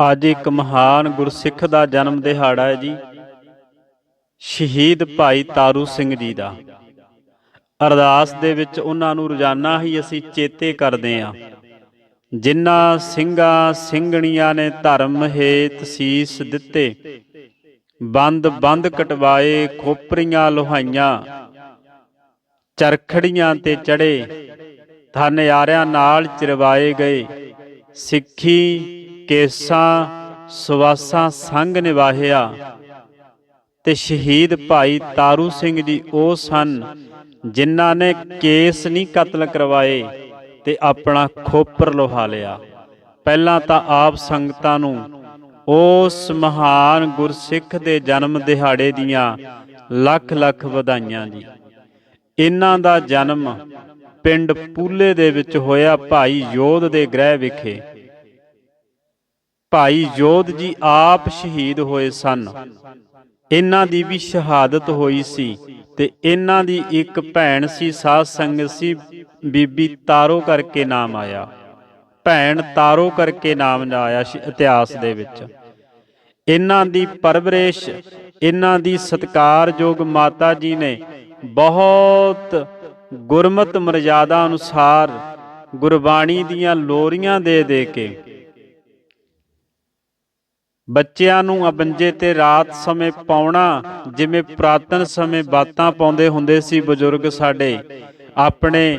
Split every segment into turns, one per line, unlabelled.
ਅੱਜ ਇੱਕ ਮਹਾਨ ਗੁਰਸਿੱਖ ਦਾ ਜਨਮ ਦਿਹਾੜਾ ਹੈ ਜੀ। ਸ਼ਹੀਦ ਭਾਈ ਤਾਰੂ ਸਿੰਘ ਜੀ ਦਾ। ਅਰਦਾਸ ਦੇ ਵਿੱਚ ਉਹਨਾਂ ਨੂੰ ਰੋਜ਼ਾਨਾ ਹੀ ਅਸੀਂ ਚੇਤੇ ਕਰਦੇ ਹਾਂ। ਜਿਨ੍ਹਾਂ ਸਿੰਘਾਂ ਸਿੰਘਣੀਆਂ ਨੇ ਧਰਮ ਹੇਤ ਸੀਸ ਦਿੱਤੇ, ਬੰਦ ਬੰਦ ਕਟਵਾਏ, ਖੋਪਰੀਆਂ ਲੋਹਾਈਆਂ, ਚਰਖੜੀਆਂ ਤੇ ਚੜੇ ਧਨ ਯਾਰਿਆਂ ਨਾਲ ਚਿਰਵਾਏ ਗਏ, ਸਿੱਖੀ ਕੇਸਾਂ, ਸੁਵਾਸਾਂ ਸੰਗ ਨਿਵਾਹਿਆ। ਤੇ ਸ਼ਹੀਦ ਭਾਈ ਤਾਰੂ ਸਿੰਘ ਜੀ ਉਹ ਸਨ ਜਿਨ੍ਹਾਂ ਨੇ ਕੇਸ ਨਹੀਂ ਕਤਲ ਕਰਵਾਏ ਤੇ ਆਪਣਾ ਖੋਪਰ ਲੋਹਾ ਲਿਆ। ਪਹਿਲਾਂ ਤਾਂ ਆਪ ਸੰਗਤਾਂ ਨੂੰ ਉਸ ਮਹਾਨ ਗੁਰਸਿੱਖ ਦੇ ਜਨਮ ਦਿਹਾੜੇ ਦੀਆਂ ਲੱਖ ਲੱਖ ਵਧਾਈਆਂ ਜੀ। ਇਹਨਾਂ ਦਾ ਜਨਮ ਪਿੰਡ ਪੂਲੇ ਦੇ ਵਿੱਚ ਹੋਇਆ ਭਾਈ ਯੋਧ ਦੇ ਗ੍ਰਹਿ ਵਿਖੇ। ਭਾਈ ਜੋਧ ਜੀ ਆਪ ਸ਼ਹੀਦ ਹੋਏ ਸਨ। ਇਹਨਾਂ ਦੀ ਵੀ ਸ਼ਹਾਦਤ ਹੋਈ ਸੀ ਤੇ ਇਹਨਾਂ ਦੀ ਇੱਕ ਭੈਣ ਸੀ, ਸਾਧ ਸੰਗਤ ਸੀ, ਬੀਬੀ ਤਾਰੋ ਕਰਕੇ ਨਾਮ ਆਇਆ। ਭੈਣ ਤਾਰੋ ਕਰਕੇ ਨਾਮ ਆਇਆ ਇਤਿਹਾਸ ਦੇ ਵਿੱਚ। ਇਹਨਾਂ ਦੀ ਪਰਵਰਿਸ਼, ਇਹਨਾਂ ਦੀ ਸਤਕਾਰਯੋਗ ਮਾਤਾ ਜੀ ਨੇ ਬਹੁਤ ਗੁਰਮਤ ਮਰਜ਼ਾਦਾ ਅਨੁਸਾਰ ਗੁਰਬਾਣੀ ਦੀਆਂ ਲੋਰੀਆਂ ਦੇ ਦੇ ਕੇ ਬੱਚਿਆਂ ਨੂੰ ਅਬੰਜੇ ਤੇ ਰਾਤ ਸਮੇਂ ਪਾਉਣਾ, ਜਿਵੇਂ ਪ੍ਰਾਤਨ ਸਮੇਂ ਬਾਤਾਂ ਪਾਉਂਦੇ ਹੁੰਦੇ ਸੀ ਬਜ਼ੁਰਗ ਸਾਡੇ, ਆਪਣੇ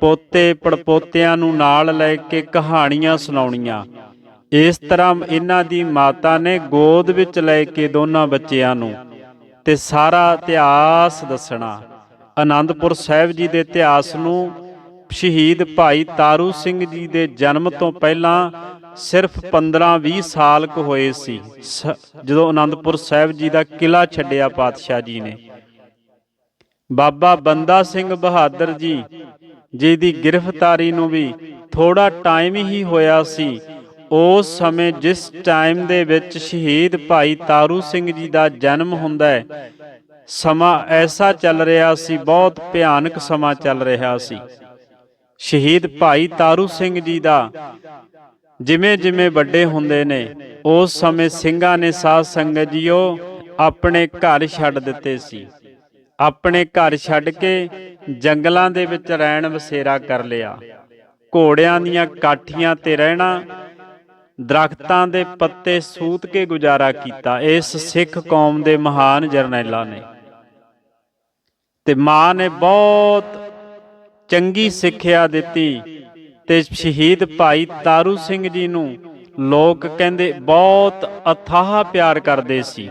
ਪੋਤੇ ਪੜਪੋਤਿਆਂ ਨੂੰ ਨਾਲ ਲੈ ਕੇ ਕਹਾਣੀਆਂ ਸੁਣਾਉਣੀਆਂ। ਇਸ ਤਰ੍ਹਾਂ ਇਹਨਾਂ ਦੀ ਮਾਤਾ ਨੇ ਗੋਦ ਵਿੱਚ ਲੈ ਕੇ ਦੋਨਾਂ ਬੱਚਿਆਂ ਨੂੰ ਤੇ ਸਾਰਾ ਇਤਿਹਾਸ ਦੱਸਣਾ। ਆਨੰਦਪੁਰ ਸਾਹਿਬ ਜੀ ਦੇ ਇਤਿਹਾਸ ਨੂੰ ਸ਼ਹੀਦ ਭਾਈ ਤਾਰੂ ਸਿੰਘ ਜੀ ਦੇ ਜਨਮ ਤੋਂ ਪਹਿਲਾਂ ਸਿਰਫ 15-20 ਸਾਲ ਕੁ ਹੋਏ ਸੀ। ਜਦੋਂ ਆਨੰਦਪੁਰ ਸਾਹਿਬ ਜੀ ਦਾ ਕਿਲਾ ਛੱਡਿਆ ਪਾਤਸ਼ਾਹ ਜੀ ਨੇ। ਬਾਬਾ ਬੰਦਾ ਸਿੰਘ ਬਹਾਦਰ ਜੀ ਜੀ ਦੀ ਗ੍ਰਿਫਤਾਰੀ ਨੂੰ ਵੀ ਥੋੜਾ ਟਾਈਮ ਹੀ ਹੋਇਆ ਸੀ, ਉਸ ਸਮੇਂ ਜਿਸ ਟਾਈਮ ਦੇ ਵਿੱਚ ਸ਼ਹੀਦ ਭਾਈ ਤਾਰੂ ਸਿੰਘ ਜੀ ਦਾ ਜਨਮ ਹੁੰਦਾ ਹੈ, ਸਮਾਂ ਐਸਾ ਚੱਲ ਰਿਹਾ ਸੀ, ਬਹੁਤ ਭਿਆਨਕ ਸਮਾਂ ਚੱਲ ਰਿਹਾ ਸੀ। ਸ਼ਹੀਦ ਭਾਈ ਤਾਰੂ ਸਿੰਘ ਜੀ ਦਾ ਜਿਵੇਂ ਜਿਵੇਂ ਵੱਡੇ ਹੁੰਦੇ ਨੇ, ਉਸ ਸਮੇਂ ਸਿੰਘਾਂ ਨੇ ਸਾਧ ਸੰਗਤ ਜੀਓ ਆਪਣੇ ਘਰ ਛੱਡ ਦਿੱਤੇ ਸੀ। ਆਪਣੇ ਘਰ ਛੱਡ ਕੇ ਜੰਗਲਾਂ ਦੇ ਵਿੱਚ ਰਹਿਣ ਵਸੇਰਾ ਕਰ ਲਿਆ। ਘੋੜਿਆਂ ਦੀਆਂ ਕਾਠੀਆਂ ਤੇ ਰਹਿਣਾ, ਦਰਖਤਾਂ ਦੇ ਪੱਤੇ ਸੂਤ ਕੇ ਗੁਜ਼ਾਰਾ ਕੀਤਾ ਇਸ ਸਿੱਖ ਕੌਮ ਦੇ ਮਹਾਨ ਜਰਨੈਲਾਂ ਨੇ। ਤੇ ਮਾਂ ਨੇ ਬਹੁਤ ਚੰਗੀ ਸਿੱਖਿਆ ਦਿੱਤੀ। ਤੇ ਸ਼ਹੀਦ ਭਾਈ ਤਾਰੂ ਸਿੰਘ ਜੀ ਨੂੰ ਲੋਕ ਕਹਿੰਦੇ ਬਹੁਤ ਅਥਾਹ ਪਿਆਰ ਕਰਦੇ ਸੀ।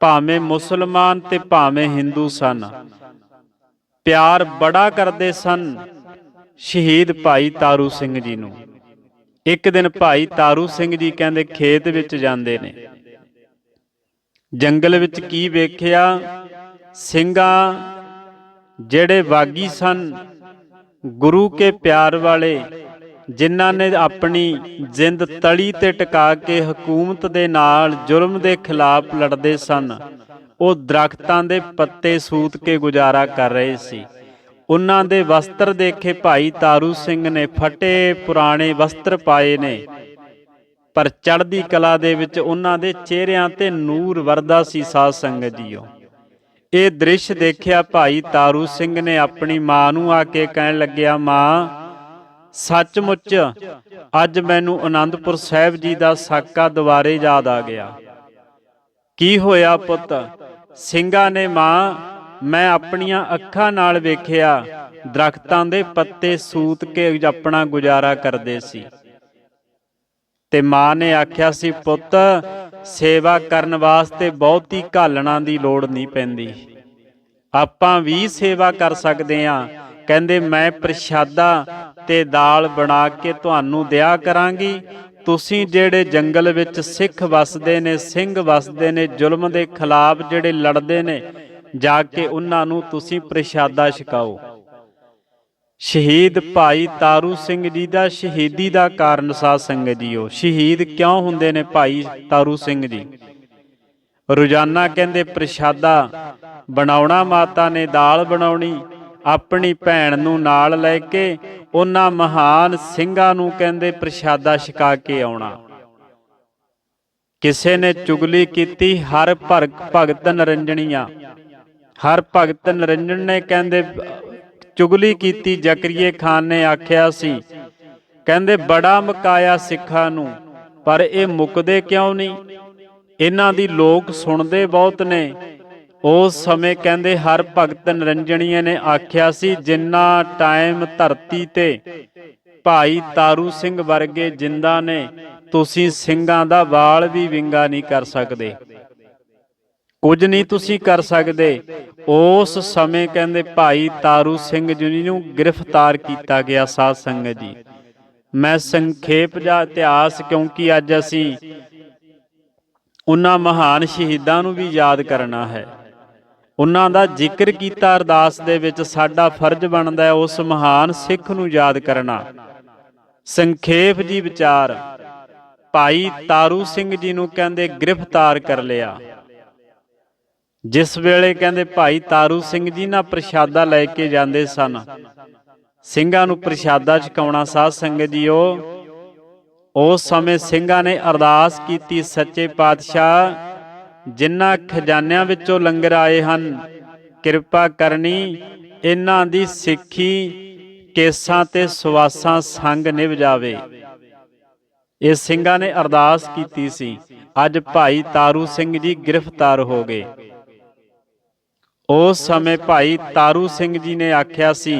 ਭਾਵੇਂ ਮੁਸਲਮਾਨ ਤੇ ਭਾਵੇਂ ਹਿੰਦੂ ਸਨ। ਪਿਆਰ ਬੜਾ ਕਰਦੇ ਸਨ ਸ਼ਹੀਦ ਭਾਈ ਤਾਰੂ ਸਿੰਘ ਜੀ ਨੂੰ। ਇੱਕ ਦਿਨ ਭਾਈ ਤਾਰੂ ਸਿੰਘ ਜੀ ਕਹਿੰਦੇ ਖੇਤ ਵਿੱਚ ਜਾਂਦੇ ਨੇ। ਜੰਗਲ ਵਿੱਚ ਕੀ ਵੇਖਿਆ? ਸਿੰਘਾਂ ਜਿਹੜੇ ਬਾਗੀ ਸਨ ਗੁਰੂ ਕੇ ਪਿਆਰ ਵਾਲੇ, ਜਿਨ੍ਹਾਂ ਨੇ ਆਪਣੀ ਜਿੰਦ ਤਲੀ ਤੇ ਟਿਕਾ ਕੇ ਹਕੂਮਤ ਦੇ ਨਾਲ ਜ਼ੁਲਮ ਦੇ ਖਿਲਾਫ ਲੜਦੇ ਸਨ, ਉਹ ਦਰਖਤਾਂ ਦੇ ਪੱਤੇ ਸੂਤ ਕੇ ਗੁਜ਼ਾਰਾ ਕਰ ਰਹੇ ਸੀ। ਉਹਨਾਂ ਦੇ ਵਸਤਰ ਦੇਖੇ ਭਾਈ ਤਾਰੂ ਸਿੰਘ ਨੇ ਫਟੇ ਪੁਰਾਣੇ ਵਸਤਰ ਪਾਏ ਨੇ, ਪਰ ਚੜ੍ਹਦੀ ਕਲਾ ਦੇ ਵਿੱਚ ਉਹਨਾਂ ਦੇ ਚਿਹਰਿਆਂ ਤੇ ਨੂਰ ਵਰਦਾ ਸੀ ਸਾਧ ਸੰਗਤ ਜੀਓ। ਇਹ ਦ੍ਰਿਸ਼ ਦੇਖਿਆ ਭਾਈ ਤਾਰੂ ਸਿੰਘ ਨੇ ਆਪਣੀ ਮਾਂ ਨੂੰ ਆ ਕੇ ਕਹਿਣ ਲੱਗਿਆ, ਮਾਂ, ਸੱਚਮੁੱਚ ਅੱਜ ਮੈਨੂੰ ਆਨੰਦਪੁਰ ਸਾਹਿਬ ਜੀ ਦਾ ਸਾਕਾ ਦੁਬਾਰੇ ਯਾਦ ਆ ਗਿਆ। ਕੀ ਹੋਇਆ ਪੁੱਤ? ਸਿੰਘਾਂ ਨੇ ਮਾਂ, ਮੈਂ ਆਪਣੀਆਂ ਅੱਖਾਂ ਨਾਲ ਵੇਖਿਆ, ਦਰਖਤਾਂ ਦੇ ਪੱਤੇ ਸੂਤ ਕੇ ਆਪਣਾ ਗੁਜ਼ਾਰਾ ਕਰਦੇ ਸੀ। ਤੇ ਮਾਂ ਨੇ ਆਖਿਆ ਸੀ, ਪੁੱਤ ਸੇਵਾ ਕਰਨ ਵਾਸਤੇ ਬਹੁਤੀ ਘਾਲਣਾ ਦੀ ਲੋੜ ਨਹੀਂ ਪੈਂਦੀ। ਆਪਾਂ ਵੀ ਸੇਵਾ ਕਰ ਸਕਦੇ ਆ ਕਹਿੰਦੇ, ਮੈਂ ਪ੍ਰਸ਼ਾਦਾ ਤੇ ਦਾਲ ਬਣਾ ਕੇ ਤੁਹਾਨੂੰ ਦਿਆ ਕਰਾਂਗੀ। ਤੁਸੀਂ ਜਿਹੜੇ ਜੰਗਲ ਵਿੱਚ ਸਿੱਖ ਵਸਦੇ ਨੇ, ਸਿੰਘ ਵਸਦੇ ਨੇ, ਜ਼ੁਲਮ ਦੇ ਖਿਲਾਫ ਜਿਹੜੇ ਲੜਦੇ ਨੇ, ਜਾ ਕੇ ਉਹਨਾਂ ਨੂੰ ਤੁਸੀਂ ਪ੍ਰਸ਼ਾਦਾ ਛਕਾਓ। ਸ਼ਹੀਦ ਭਾਈ ਤਾਰੂ ਸਿੰਘ ਜੀ ਦਾ ਸ਼ਹੀਦੀ ਦਾ ਕਾਰਨ ਸਾਧ ਸੰਗਤ ਜੀਓ। ਸ਼ਹੀਦ ਕਿਉਂ ਹੁੰਦੇ ਨੇ ਭਾਈ ਤਾਰੂ ਸਿੰਘ ਜੀ? ਰੋਜ਼ਾਨਾ ਕਹਿੰਦੇ ਪ੍ਰਸ਼ਾਦਾ ਬਣਾਉਣਾ, ਮਾਤਾ ਨੇ ਦਾਲ ਬਣਾਉਣੀ, ਆਪਣੀ ਭੈਣ ਨੂੰ ਨਾਲ ਲੈ ਕੇ ਉਹਨਾਂ ਮਹਾਨ ਸਿੰਘਾਂ ਨੂੰ ਕਹਿੰਦੇ ਪ੍ਰਸ਼ਾਦਾ ਛਕਾ ਕੇ ਆਉਣਾ। ਕਿਸੇ ਨੇ ਚੁਗਲੀ ਕੀਤੀ, ਹਰ ਭਰ ਭਗਤ ਨਰੰਜਣੀਆਂ। ਹਰ ਭਗਤ ਨਰੰਜਨ ਨੇ ਕਹਿੰਦੇ ਚੁਗਲੀ ਕੀਤੀ ਜ਼ਕਰੀਏ ਖਾਨ ਨੇ ਆਖਿਆ ਸੀ। ਕਹਿੰਦੇ, ਬੜਾ ਮਕਾਇਆ ਸਿੱਖਾਂ ਨੂੰ, ਪਰ ਇਹ ਮੁੱਕਦੇ ਕਿਉਂ ਨਹੀਂ? ਇਹਨਾਂ ਦੀ ਲੋਕ ਸੁਣਦੇ ਬਹੁਤ ਨੇ। ਉਸ ਸਮੇਂ ਕਹਿੰਦੇ, ਹਰ ਭਗਤ ਨਰੰਜਣੀਏ ਨੇ ਆਖਿਆ ਸੀ, ਜਿੰਨਾ ਟਾਈਮ ਧਰਤੀ ਤੇ ਭਾਈ ਤਾਰੂ ਸਿੰਘ ਵਰਗੇ ਜਿੰਦਾ ਨੇ, ਤੁਸੀਂ ਸਿੰਘਾਂ ਦਾ ਵਾਲ ਵੀ ਵਿੰਗਾ ਨਹੀਂ ਕਰ ਸਕਦੇ। ਕੁਝ ਨਹੀਂ ਤੁਸੀਂ ਕਰ ਸਕਦੇ। ਉਸ ਸਮੇਂ ਕਹਿੰਦੇ ਭਾਈ ਤਾਰੂ ਸਿੰਘ ਜੀ ਨੂੰ ਗ੍ਰਿਫਤਾਰ ਕੀਤਾ ਗਿਆ ਸਾਧ ਸੰਗਤ ਜੀ। ਮੈਂ ਸੰਖੇਪ ਦਾ ਇਤਿਹਾਸ ਕਿਉਂਕਿ ਅੱਜ ਅਸੀਂ ਉਹਨਾਂ ਮਹਾਨ ਸ਼ਹੀਦਾਂ ਨੂੰ ਵੀ ਯਾਦ ਕਰਨਾ ਹੈ। ਉਹਨਾਂ ਦਾ ਜ਼ਿਕਰ ਕੀਤਾ ਅਰਦਾਸ ਦੇ ਵਿੱਚ ਸਾਡਾ ਫਰਜ਼ ਬਣਦਾ ਹੈ ਉਸ ਮਹਾਨ ਸਿੱਖ ਨੂੰ ਯਾਦ ਕਰਨਾ। ਸੰਖੇਪ ਜੀ ਵਿਚਾਰ, ਭਾਈ ਤਾਰੂ ਸਿੰਘ ਜੀ ਨੂੰ ਕਹਿੰਦੇ ਗ੍ਰਿਫਤਾਰ ਕਰ ਲਿਆ। ਜਿਸ ਵੇਲੇ ਕਹਿੰਦੇ ਭਾਈ ਤਾਰੂ ਸਿੰਘ ਜੀ ਨਾ ਪ੍ਰਸ਼ਾਦਾ ਲੈ ਕੇ ਜਾਂਦੇ ਸਨ, ਸਿੰਘਾਂ ਨੂੰ ਪ੍ਰਸ਼ਾਦਾ ਛਕਾਉਣਾ ਸਾਧ ਸੰਗਤ ਜੀਓ। ਉਸ ਸਮੇਂ ਸਿੰਘਾਂ ਨੇ ਅਰਦਾਸ ਕੀਤੀ ਸੱਚੇ ਪਾਤਸ਼ਾਹ ਜਿਨ੍ਹਾਂ ਖਜ਼ਾਨਿਆਂ ਵਿੱਚੋਂ ਲੰਗਰ ਆਏ ਹਨ, ਕਿਰਪਾ ਕਰਨੀ, ਇਹਨਾਂ ਦੀ ਸਿੱਖੀ, ਕੇਸਾਂ ਤੇ ਸਵਾਸਾਂ ਸੰਗ ਨਿਭ ਜਾਵੇ। ਇਹ ਸਿੰਘਾਂ ਨੇ ਅਰਦਾਸ ਕੀਤੀ ਸੀ, ਅੱਜ ਭਾਈ ਤਾਰੂ ਸਿੰਘ ਜੀ ਗ੍ਰਿਫਤਾਰ ਹੋ ਗਏ। ਉਸ ਸਮੇਂ ਭਾਈ ਤਾਰੂ ਸਿੰਘ ਜੀ ਨੇ ਆਖਿਆ ਸੀ,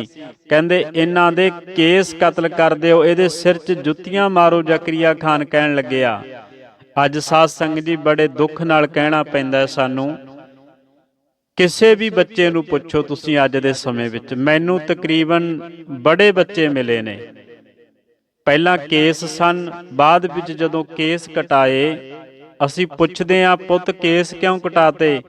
ਕਹਿੰਦੇ ਇਹਨਾਂ ਦੇ ਕੇਸ ਕਤਲ ਕਰ ਦਿਓ, ਇਹਦੇ ਸਿਰ 'ਚ ਜੁੱਤੀਆਂ ਮਾਰੋ, ਜ਼ਕਰੀਆ ਖਾਨ ਕਹਿਣ ਲੱਗਿਆ। ਅੱਜ ਸਾਧ ਸੰਗਤ ਜੀ ਬੜੇ ਦੁੱਖ ਨਾਲ ਕਹਿਣਾ ਪੈਂਦਾ ਸਾਨੂੰ। ਕਿਸੇ ਵੀ ਬੱਚੇ ਨੂੰ ਪੁੱਛੋ ਤੁਸੀਂ ਅੱਜ ਦੇ ਸਮੇਂ ਵਿੱਚ, ਮੈਨੂੰ ਤਕਰੀਬਨ ਬੜੇ ਬੱਚੇ ਮਿਲੇ ਨੇ। ਪਹਿਲਾਂ ਕੇਸ ਸਨ, ਬਾਅਦ ਵਿੱਚ ਜਦੋਂ ਕੇਸ ਕਟਾਏ, ਅਸੀਂ ਪੁੱਛਦੇ ਆਂ ਪੁੱਤ ਕੇਸ ਕਿਉਂ ਕਟਾਤੇ?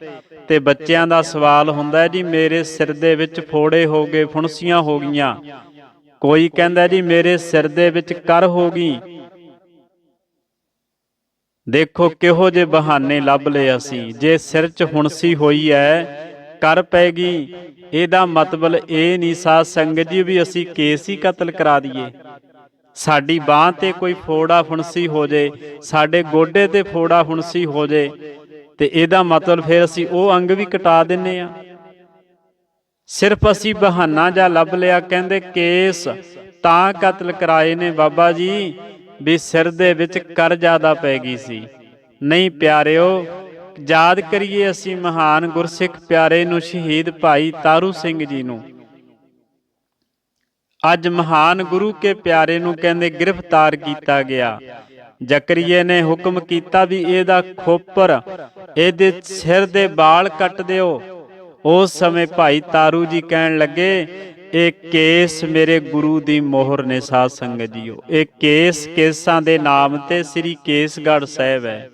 ਤੇ ਬੱਚਿਆਂ ਦਾ ਸਵਾਲ ਹੁੰਦਾ ਜੀ, ਮੇਰੇ ਸਿਰ ਦੇ ਵਿੱਚ ਫੋੜੇ ਹੋ ਗਏ, ਫੁਣਸੀਆਂ ਹੋ ਗਈਆਂ। ਕੋਈ ਕਹਿੰਦਾ ਜੀ, ਮੇਰੇ ਸਿਰ ਦੇ ਵਿੱਚ ਕਰ ਹੋ ਗਈ। ਦੇਖੋ ਕਿਹੋ ਜੇ ਬਹਾਨੇ ਲੱਭ ਲਏ ਅਸੀਂ। ਜੇ ਸਿਰ 'ਚ ਹੁਣਸੀ ਹੋਈ ਹੈ, ਕਰ ਪੈਗੀ। ਇਹਦਾ ਮਤਲਬ ਇਹ ਨਹੀਂ ਸਾਧ ਸੰਗਤ ਜੀ ਵੀ ਅਸੀਂ ਕੇਸ ਹੀ ਕਤਲ ਕਰਾ ਦਈਏ। ਸਾਡੀ ਬਾਹ ਤੇ ਕੋਈ ਫੋੜਾ ਫੁਣਸੀ ਹੋ ਜੇ, ਸਾਡੇ ਗੋਡੇ ਤੇ ਫੋੜਾ ਫੁਣਸੀ ਹੋ ਜੇ ਤੇ ਇਹਦਾ ਮਤਲਬ ਫਿਰ ਅਸੀਂ ਉਹ ਅੰਗ ਵੀ ਕਟਾ ਦਿੰਨੇ ਆ। ਸਿਰਫ ਅਸੀਂ ਬਹਾਨਾ ਜਾਂ ਲੱਭ ਲਿਆ, ਕਹਿੰਦੇ ਕੇਸ ਤਾਂ ਕਤਲ ਕਰਾਏ ਨੇ ਬਾਬਾ ਜੀ, ਵੀ ਸਿਰ ਦੇ ਵਿੱਚ ਕਰ ਜ਼ਿਆਦਾ ਪੈ ਗਈ ਸੀ। ਨਹੀਂ ਪਿਆਰਿਓ, ਯਾਦ ਕਰੀਏ ਅਸੀਂ ਮਹਾਨ ਗੁਰਸਿੱਖ ਪਿਆਰੇ ਨੂੰ ਸ਼ਹੀਦ ਭਾਈ ਤਾਰੂ ਸਿੰਘ ਜੀ ਨੂੰ। ਅੱਜ ਮਹਾਨ ਗੁਰੂ ਕੇ ਪਿਆਰੇ ਨੂੰ ਕਹਿੰਦੇ ਗ੍ਰਿਫਤਾਰ ਕੀਤਾ ਗਿਆ। ਜ਼ਕਰੀਏ ਨੇ ਹੁਕਮ ਕੀਤਾ ਵੀ ਇਹਦਾ ਖੋਪਰ ਇਹਦੇ ਸਿਰ ਦੇ ਵਾਲ ਕੱਟ ਦਿਓ। ਉਸ ਸਮੇਂ ਭਾਈ ਤਾਰੂ ਜੀ ਕਹਿਣ ਲੱਗੇ, ਇਹ ਕੇਸ ਮੇਰੇ ਗੁਰੂ ਦੀ ਮੋਹਰ ਨੇ ਸਾਧ ਸੰਗਤ ਜੀਓ। ਇਹ ਕੇਸ ਕੇਸਾਂ ਦੇ ਨਾਮ ਤੇ ਸ੍ਰੀ ਕੇਸਗੜ੍ਹ ਸਾਹਿਬ ਹੈ।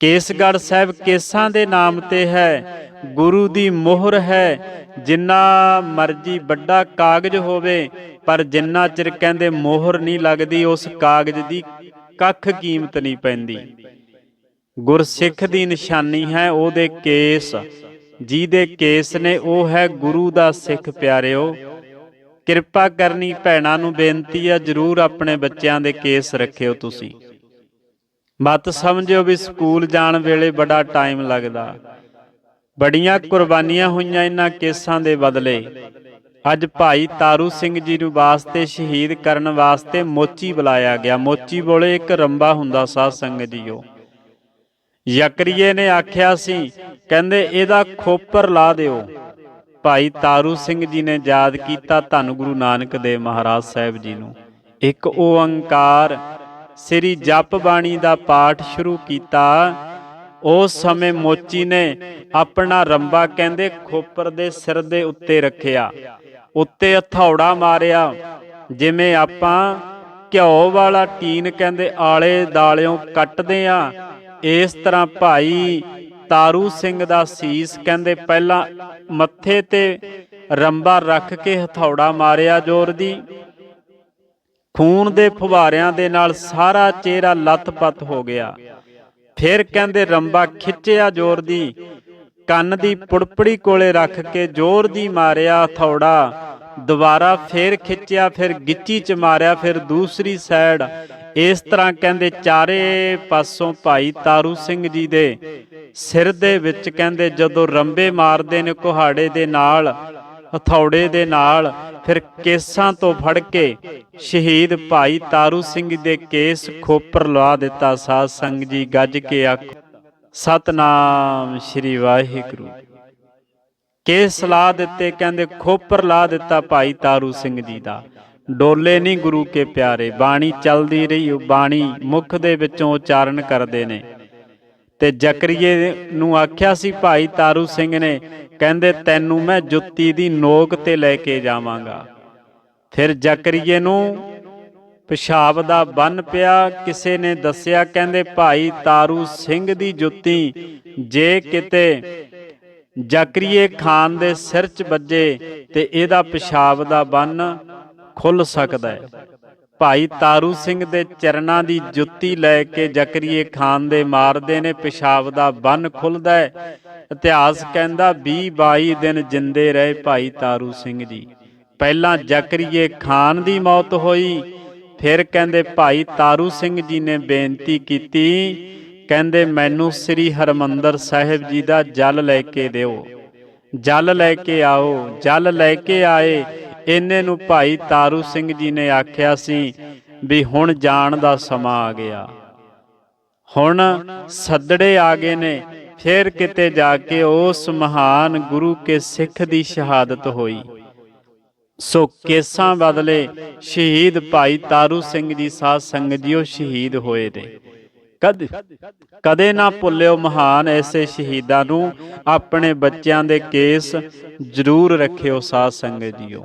ਕੇਸਗੜ੍ਹ ਸਾਹਿਬ ਕੇਸਾਂ ਦੇ ਨਾਮ ਤੇ ਹੈ। ਗੁਰੂ ਦੀ ਮੋਹਰ ਹੈ। ਜਿੰਨਾ ਮਰਜ਼ੀ ਵੱਡਾ ਕਾਗਜ਼ ਹੋਵੇ, ਪਰ ਜਿੰਨਾ ਚਿਰ ਕਹਿੰਦੇ ਮੋਹਰ ਨਹੀਂ ਲੱਗਦੀ, ਉਸ ਕਾਗਜ਼ ਦੀ ਕੱਖ ਕੀਮਤ ਨਹੀਂ ਪੈਂਦੀ। ਗੁਰਸਿੱਖ ਦੀ ਨਿਸ਼ਾਨੀ ਹੈ ਉਹਦੇ ਕੇਸ। ਜਿਹਦੇ ਕੇਸ ਨੇ ਉਹ ਹੈ ਗੁਰੂ ਦਾ ਸਿੱਖ ਪਿਆਰਿਓ। ਕਿਰਪਾ ਕਰਨੀ ਭੈਣਾਂ ਨੂੰ ਬੇਨਤੀ ਆ ਜਰੂਰ ਆਪਣੇ ਬੱਚਿਆਂ ਦੇ ਕੇਸ ਰੱਖਿਓ ਤੁਸੀਂ। ਮਤ ਸਮਝਿਓ ਵੀ ਸਕੂਲ ਜਾਣ ਵੇਲੇ ਬੜਾ ਟਾਈਮ ਲੱਗਦਾ। ਬੜੀਆਂ ਕੁਰਬਾਨੀਆਂ ਹੋਈਆਂ ਇਹਨਾਂ ਕੇਸਾਂ ਦੇ ਬਦਲੇ। ਅੱਜ ਭਾਈ ਤਾਰੂ ਸਿੰਘ ਜੀ ਨੂੰ ਵਾਸਤੇ ਸ਼ਹੀਦ ਕਰਨ ਵਾਸਤੇ ਮੋਚੀ ਬੁਲਾਇਆ ਗਿਆ। ਮੋਚੀ ਬੋਲੇ ਇੱਕ ਰੰਬਾ ਹੁੰਦਾ ਸਾਧ ਸੰਗਤ ਜੀਓ। ਯਕਰੀਏ ਨੇ ਆਖਿਆ ਸੀ, ਕਹਿੰਦੇ ਇਹਦਾ ਖੋਪਰ ਲਾ ਦਿਓ। ਭਾਈ ਤਾਰੂ ਸਿੰਘ ਜੀ ਨੇ ਯਾਦ ਕੀਤਾ ਧੰਨ ਗੁਰੂ ਨਾਨਕ ਦੇਵ ਮਹਾਰਾਜ ਸਾਹਿਬ ਜੀ ਨੂੰ। ਇੱਕ ਓੰਕਾਰ ਸ੍ਰੀ ਜਪ ਬਾਣੀ ਦਾ ਪਾਠ ਸ਼ੁਰੂ ਕੀਤਾ। ਉਸ ਸਮੇਂ ਮੋਚੀ ਨੇ ਆਪਣਾ ਰੰਬਾ ਕਹਿੰਦੇ ਖੋਪਰ ਦੇ ਸਿਰ ਦੇ ਉੱਤੇ ਰੱਖਿਆ। ਉੱਤੇ ਹਥੌੜਾ ਮਾਰਿਆ, ਜਿਵੇਂ ਆਪਾਂ ਘਿਓ ਵਾਲਾ ਟੀਨ ਕਹਿੰਦੇ ਆਲੇ ਦਾਲਿਓਂ ਕੱਟਦੇ ਆ। ਇਸ ਤਰ੍ਹਾਂ ਭਾਈ ਤਾਰੂ ਸਿੰਘ ਦਾ ਸੀਸ ਕਹਿੰਦੇ ਪਹਿਲਾਂ ਮੱਥੇ ਤੇ ਰੰਬਾ ਰੱਖ ਕੇ ਹਥੌੜਾ ਮਾਰਿਆ ਜ਼ੋਰ ਦੀ। ਖੂਨ ਦੇ ਫੁਵਾਰਿਆਂ ਦੇ ਨਾਲ ਸਾਰਾ ਚਿਹਰਾ ਲੱਥਪੱਥ ਹੋ ਗਿਆ। ਫਿਰ ਕਹਿੰਦੇ ਰੰਬਾ ਖਿੱਚਿਆ ਜ਼ੋਰ ਦੀ, ਕੰਨ ਦੀ ਪੁੜਪੜੀ ਕੋਲੇ ਰੱਖ ਕੇ ਜ਼ੋਰ ਦੀ ਮਾਰਿਆ ਹਥੌੜਾ। ਦੁਬਾਰਾ ਫੇਰ ਖਿੱਚਿਆ, ਫਿਰ ਗਿੱਚੀ ਚ ਮਾਰਿਆ, ਫਿਰ ਦੂਸਰੀ ਸਾਈਡ। ਇਸ ਤਰ੍ਹਾਂ ਕਹਿੰਦੇ ਚਾਰੇ ਪਾਸੋਂ ਭਾਈ ਤਾਰੂ ਸਿੰਘ ਜੀ ਦੇ ਸਿਰ ਦੇ ਵਿੱਚ ਕਹਿੰਦੇ ਜਦੋਂ ਰੰਬੇ ਮਾਰਦੇ ਨੇ ਕੁਹਾੜੇ ਦੇ ਨਾਲ, ਹਥੌੜੇ ਦੇ ਨਾਲ, ਫਿਰ ਕੇਸਾਂ ਤੋਂ ਫੜ ਕੇ ਸ਼ਹੀਦ ਭਾਈ ਤਾਰੂ ਸਿੰਘ ਦੇ ਕੇਸ ਖੋਪਰ ਲਵਾ ਦਿੱਤਾ, ਸਾਧ ਸੰਗ ਜੀ ਗੱਜ ਕੇ ਆਖ, ਸਤਨਾਮ ਸ੍ਰੀ ਵਾਹਿਗੁਰੂ। ਕੇ ਲਾ ਦਿੱਤੇ, ਕਹਿੰਦੇ, ਖੋਪਰ ਲਾ ਦਿੱਤਾ ਭਾਈ ਤਾਰੂ ਸਿੰਘ ਜੀ ਦਾ। ਡੋਲੇ ਨਹੀਂ ਗੁਰੂ ਕੇ ਪਿਆਰੇ, ਬਾਣੀ ਚੱਲਦੀ ਰਹੀ ਬਾਣੀ ਮੁਖ ਦੇ ਵਿੱਚੋਂ ਉਚਾਰਨ ਕਰਦੇ ਨੇ। ਤੇ ਜ਼ਕਰੀਏ ਨੂੰ ਆਖਿਆ ਸੀ, ਭਾਈ ਤਾਰੂ ਸਿੰਘ ਨੇ, ਕਹਿੰਦੇ, ਤੈਨੂੰ ਮੈਂ ਜੁੱਤੀ ਦੀ ਨੋਕ ਤੇ ਲੈ ਕੇ ਜਾਵਾਂਗਾ। ਫਿਰ ਜ਼ਕਰੀਏ ਨੂੰ ਪਿਸ਼ਾਬ ਦਾ ਬੰਨ ਪਿਆ, ਕਿਸੇ ਨੇ ਦੱਸਿਆ, ਕਹਿੰਦੇ, ਭਾਈ ਤਾਰੂ ਸਿੰਘ ਦੀ ਜੁੱਤੀ ਜੇ ਕਿਤੇ ਜ਼ਕਰੀਏ ਖਾਨ ਦੇ ਸਿਰ 'ਚ ਵੱਜੇ ਤੇ ਇਹਦਾ ਪਿਸ਼ਾਬ ਦਾ ਬੰਨ ਖੁੱਲ ਸਕਦਾ ਹੈ। ਭਾਈ ਤਾਰੂ ਸਿੰਘ ਦੇ ਚਰਨਾਂ ਦੀ ਜੁੱਤੀ ਲੈ ਕੇ ਜ਼ਕਰੀਏ ਖਾਨ ਦੇ ਮਾਰਦੇ ਨੇ, ਪਿਸ਼ਾਬ ਦਾ ਬੰਨ ਖੁੱਲਦਾ ਹੈ। ਇਤਿਹਾਸ ਕਹਿੰਦਾ 20 22 ਦਿਨ ਜਿੰਦੇ ਰਹੇ ਭਾਈ ਤਾਰੂ ਸਿੰਘ ਜੀ। ਪਹਿਲਾਂ ਜ਼ਕਰੀਏ ਖਾਨ ਦੀ ਮੌਤ ਹੋਈ, ਫਿਰ ਕਹਿੰਦੇ ਭਾਈ ਤਾਰੂ ਸਿੰਘ ਜੀ ਨੇ ਬੇਨਤੀ ਕੀਤੀ ਕਹਿੰਦੇ, ਮੈਨੂੰ ਸ੍ਰੀ ਹਰਮੰਦਰ ਸਾਹਿਬ ਜੀ ਦਾ ਜਲ ਲੈ ਕੇ ਦਿਓ। ਜਲ ਲੈ ਕੇ ਆਓ, ਜਲ ਲੈ ਕੇ ਆਏ। ਇਹਨੇ ਨੂੰ ਭਾਈ ਤਾਰੂ ਸਿੰਘ ਜੀ ਨੇ ਆਖਿਆ ਸੀ ਵੀ ਹੁਣ ਜਾਣ ਦਾ ਸਮਾਂ ਆ ਗਿਆ। ਹੁਣ ਸੱਦੜੇ ਆ ਗਏ ਨੇ, ਫਿਰ ਕਿਤੇ ਜਾ ਕੇ ਉਸ ਮਹਾਨ ਗੁਰੂ ਕੇ ਸਿੱਖ ਦੀ ਸ਼ਹਾਦਤ ਹੋਈ। ਸੋ ਕੇਸਾਂ ਬਦਲੇ ਸ਼ਹੀਦ ਭਾਈ ਤਾਰੂ ਸਿੰਘ ਜੀ ਸਾਧ ਸੰਗਤ ਜੀਓ ਸ਼ਹੀਦ ਹੋਏ ਨੇ। ਕਦ ਕਦੇ ਨਾ ਭੁੱਲਿਓ ਮਹਾਨ ਐਸੇ ਸ਼ਹੀਦਾਂ ਨੂੰ, ਆਪਣੇ ਬੱਚਿਆਂ ਦੇ ਕੇਸ ਜ਼ਰੂਰ ਰੱਖਿਓ ਸਾਧ ਸੰਗਤ ਜੀਓ।